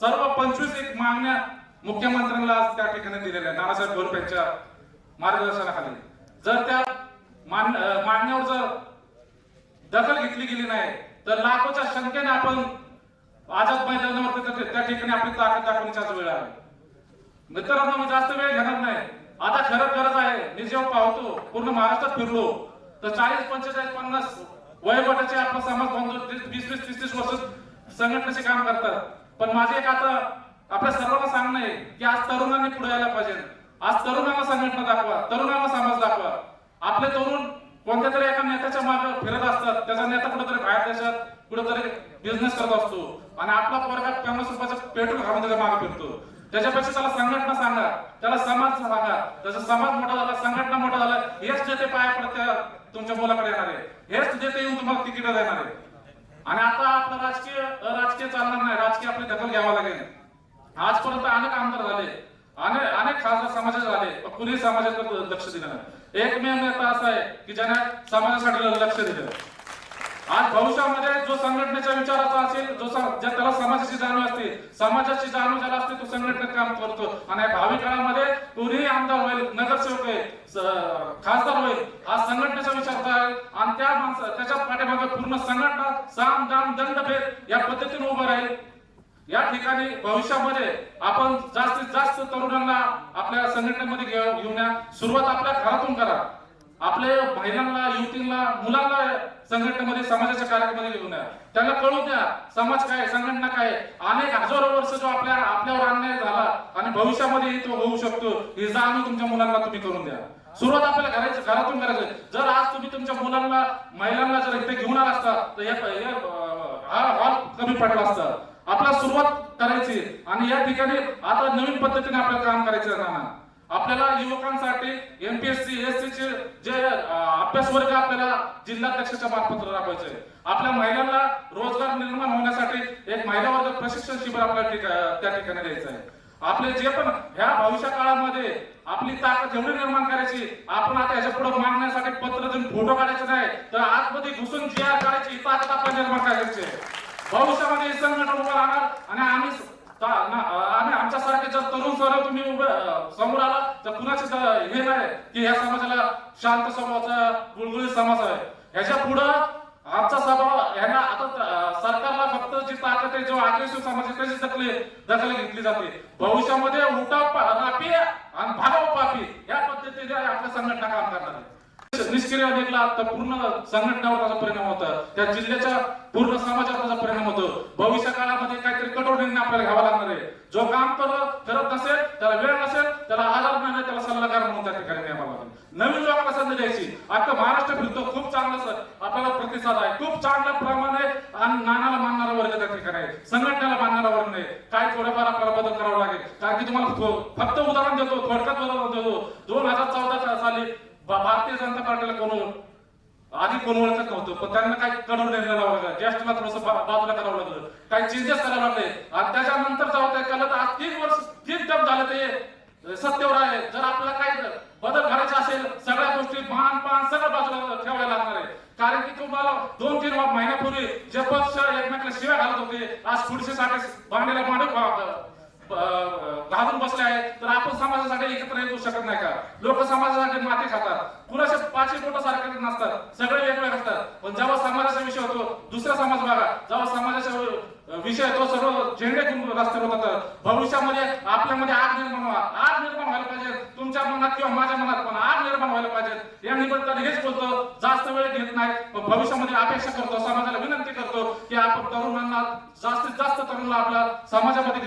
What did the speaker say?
सर्व पंचवीस एक मागण्या मुख्यमंत्र्यांना आज त्या ठिकाणी दिलेल्या आहेत. नानासाहेब गोरप यांच्या मार्गदर्शनाखाली. जर त्या मागण्यावर जर दखल घेतली गेली नाही तर लाखोच्या संख्येने आपण आझाद मैदानावर त्या- ठिकाणी आपली ताकद दाखवण्याची आज वेळ आहे. मित्रांनो मी जास्त वेळ घेणार नाही. आता खरंच गरज आहे मी जेव्हा पाहतो पूर्ण महाराष्ट्रात फिरलो तर चाळीस पंचेचाळीस पन्नास वयोगटाचे आपला समाज बांधव वीस वीस तीस तीस वर्ष संघटनेचे काम करतात. पण माझे एक आता आपल्या सर्वांना सांगणं आहे की आज तरुणांनी पुढे यायला पाहिजे. आज तरुणांना संघटना दाखवा तरुणांना समाज दाखवा. आपले तरुण कोणत्या तरी एका नेत्याच्या मागे फिरत असतात त्याचा नेता कुठेतरी बाहेर देशात कुठेतरी बिझनेस करत असतो आणि आपला पोरगा पन्नास रुपयाचा पेट्रोल घालून त्याच्यामागे फिरतो. त्याच्यापेक्षा त्याला संघटना सांगा त्याला समाज सांगा. त्याचा समाज मोठा झाला संघटना मोठा झाला हेच नेते पाया पडत तुमच्या मुलाकडे येणार. आहे हेच नेते येऊन तुम्हाला तिकीट देणार. आहे आणि आता आपलं राजकीय राजकीय चालणार नाही. राजकीय आपली दखल घ्यावा लागेल. आजपर्यंत अनेक आमदार झाले. अनेक अनेक खासदार समाजाचे झाले. कुणी समाजाकडे लक्ष दिलं नाही. एकमेव नेता असा आहे की ज्याने समाजासाठी लक्ष दिलं. आज भविष्यामध्ये जो संघटनेच्या विचाराचा असेल जो ज्या त्याला समाजाची जाणीव असते समाजाची जाणीव ज्याला असते तो संघटनेत काम करतो. आणि भावी काळामध्ये कोणीही आमदार होईल नगरसेवक आहे खासदार होईल आज संघटनेचा विचार आहे आणि त्या माणसा त्याच्या पाठीमागे पूर्ण संघटना साम दाम दंड या पद्धतीने उभं राहील. या ठिकाणी भविष्यामध्ये आपण जास्तीत जास्त तरुणांना आपल्या संघटनेमध्ये घेऊन या. सुरुवात आपल्या घरातून करा. आपल्या महिलांना युवतींना मुलांना संघटनेमध्ये समाजाच्या कार्यक्रमामध्ये घेऊन या. त्यांना कळू द्या समाज काय संघटना काय अनेक हजारो वर्ष जो आपल्या आपल्यावर अन्याय झाला आणि भविष्यामध्ये तो होऊ शकतो ही जाणीव तुमच्या मुलांना तुम्ही करून द्या. सुरुवात आपल्याला घराची घरातून करायचं. जर आज तुम्ही तुमच्या मुलांना महिलांना जर असता. तर या हा कमी पडला असता. आपल्याला सुरुवात करायची. आणि या ठिकाणी आता नवीन पद्धतीने आपल्याला काम करायचं आहे आपल्याला युवकांसाठी एमपीएससी एससी चे जे अभ्यास वर्ग आपल्याला जिल्हाध्यक्षाच्या मार्फत राबवायचे. आपल्या महिलांना रोजगार निर्माण होण्यासाठी एक महिला वर्ग प्रशिक्षण शिबिर आपल्याला त्या ठिकाणी द्यायचं आहे. आपले जे पण ह्या भविष्य काळामध्ये आपली ताकद जेवढी निर्माण करायची आपण आता याच्यापुढे मागण्यासाठी पत्र देऊन फोटो काढायचे नाही तर आज भविष्यामध्ये हे संघटन उभं राहणार आणि आम्ही आणि आमच्यासारखे जर तरुण सर तुम्ही उभे समोर आला तर कुणाचे हे नाही की ह्या समाजाला शांत स्वभावाचा गुळगुळीत समाज आहे. ह्याच्या पुढं आमचा स्वभाव ह्यांना आता सरकारला फक्त जी ताकद आहे जो आदिवासी समाज आहे त्याची दखल दखल घेतली जाते. भविष्यामध्ये उठा पापी आणि भागाव पापी या पद्धतीने आपल्या संघटना निष्क्रिय निघला तर पूर्ण संघटनावर त्याचा परिणाम होता. त्या जिल्ह्याच्या पूर्ण समाजावर त्याचा परिणाम होतो. भविष्य काळामध्ये काहीतरी कठोर निर्णय आपल्याला घ्यावा लागणार आहे. जो काम करत नसेल त्याला वेळ नसेल त्याला आधार नाही त्याला सल्लागार म्हणून त्या ठिकाणी न्यावा लागेल नवीन लोकांना संधी द्यायची. आता महाराष्ट्र फिरतो. खूप चांगला स- आपल्याला प्रतिसाद आहे. खूप चांगल्या प्रमाणे आणि नानाला मानणारा वर्ग त्या ठिकाणी आहे. संघटनेला मानणारा वर्ग नाही. काय थोडेफार आपल्याला बदल करावा लागेल. कारण की तुम्हाला फक्त उदाहरण देतो थोडक्यात उदाहरण देतो. दोन हजार चौदा साली भारतीय जनता पार्टीला कोण आधी कोण ओळखत नव्हतं पण त्यांना काही कडवून निर्णय लावा लागला? ज्येष्ठला थोडस बाजूला करावं लागलं. काही चेंजेस करावं लागले. आणि त्याच्यानंतर जाऊ ते कळलं तर आज तीन वर्ष तीन टप झालं ते सत्तेवर आहे. जर आपल्याला काही बदल करायचा असेल सगळ्या गोष्टी मान पान सगळं बाजूला ठेवायला लागणार आहे. कारण की तुम्हाला दोन तीन महिन्यापूर्वी जे पक्ष एकमेकाला शिव्या घालत होते आज खुर्शीसाठी भांडीला भांडू अं, घालून बसले आहेत. तर आपण समाजासाठी एकत्र येऊ शकत नाही का? लोक समाजासाठी माती खातात. कुणाचे पाचशे बोट सारखे नसतात. सगळे वेगवेगळे असतात. पण जेव्हा समाजाचा विषय होतो दुसरा समाज बघा. जेव्हा समाजाचा विषय तो सर्व झेंडे रस्त्यावर होतात भविष्यामध्ये आपल्यामध्ये आग निर्माण व्हा. आग निर्माण व्हायला पाहिजे. तुमच्या मनात किंवा माझ्या मनात पण आग निर्माण व्हायला पाहिजे. या निमित्ताने हेच बोलतो. जास्त वेळ घेत नाही. पण भविष्यामध्ये अपेक्षा करतो. समाजाला विनंती करतो की आपण तरुणांना जास्तीत जास्त तरुणला आपल्या समाजामध्ये घेऊन